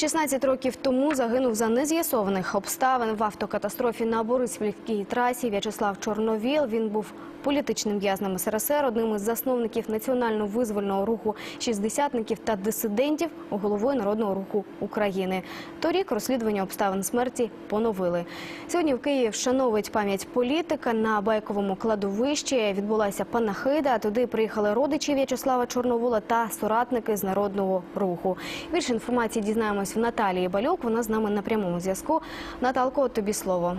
16 років тому загинув за нез'ясованих обставин в автокатастрофі на Бориспільській трасі В'ячеслав Чорновіл. Він був політичним в'язнем СРСР, одним із засновників національно-визвольного руху шістдесятників та дисидентів, головою Народного руху України. Торік розслідування обставин смерті поновили. Сьогодні в Києві вшановують пам'ять політика на байковому кладовищі. Відбулася панахида. Туди приїхали родичі В'ячеслава Чорновола та соратники з народного руху. Більше інформації дізнаємось Наталії Балюк. Вона з нами на прямому зв'язку. Наталко, тобі слово.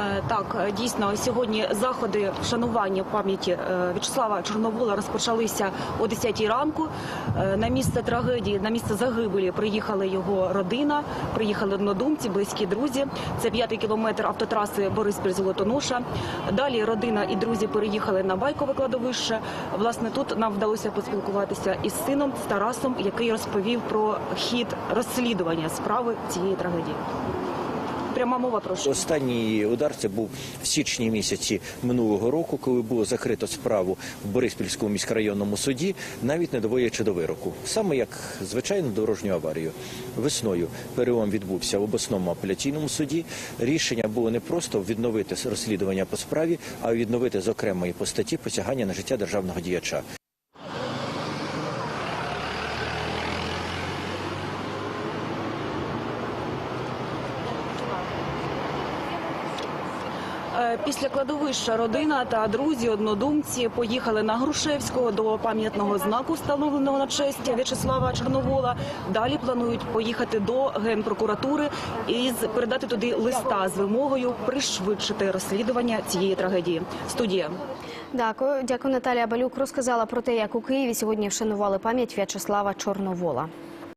Е, Так, е, дійсно, сьогодні заходи вшанування пам'яті е, В'ячеслава Чорновола розпочалися о 10 ранку. На місце трагедії, на місце загибелі приїхала його родина, приїхали однодумці, близькі друзі. Це п'ятий кілометр автотраси Бориспіль-Золотоноша. Далі родина і друзі переїхали на байкове кладовище. Власне, тут нам вдалося поспілкуватися із сином Тарасом, який розповів про хід розслідування справи цієї трагедії. Пряма мова прошу. Останній удар це був в січні місяці минулого року, коли було закрито справу в Бориспільському міськрайонному суді, навіть не доводячи до вироку. Саме як звичайну дорожню аварію. Весною перелом відбувся в обласному апеляційному суді. Рішення було не просто відновити розслідування по справі, а відновити з окремої по статті посягання на життя державного діяча. Після кладовища родина та друзі однодумці поїхали на Грушевського до пам'ятного знаку, встановленого на честь В'ячеслава Чорновола. Далі планують поїхати до генпрокуратури і передати туди листа з вимогою пришвидшити розслідування цієї трагедії. Студія. Дякую, дякую. Наталія Балюк розказала про те, як у Києві сьогодні вшанували пам'ять В'ячеслава Чорновола.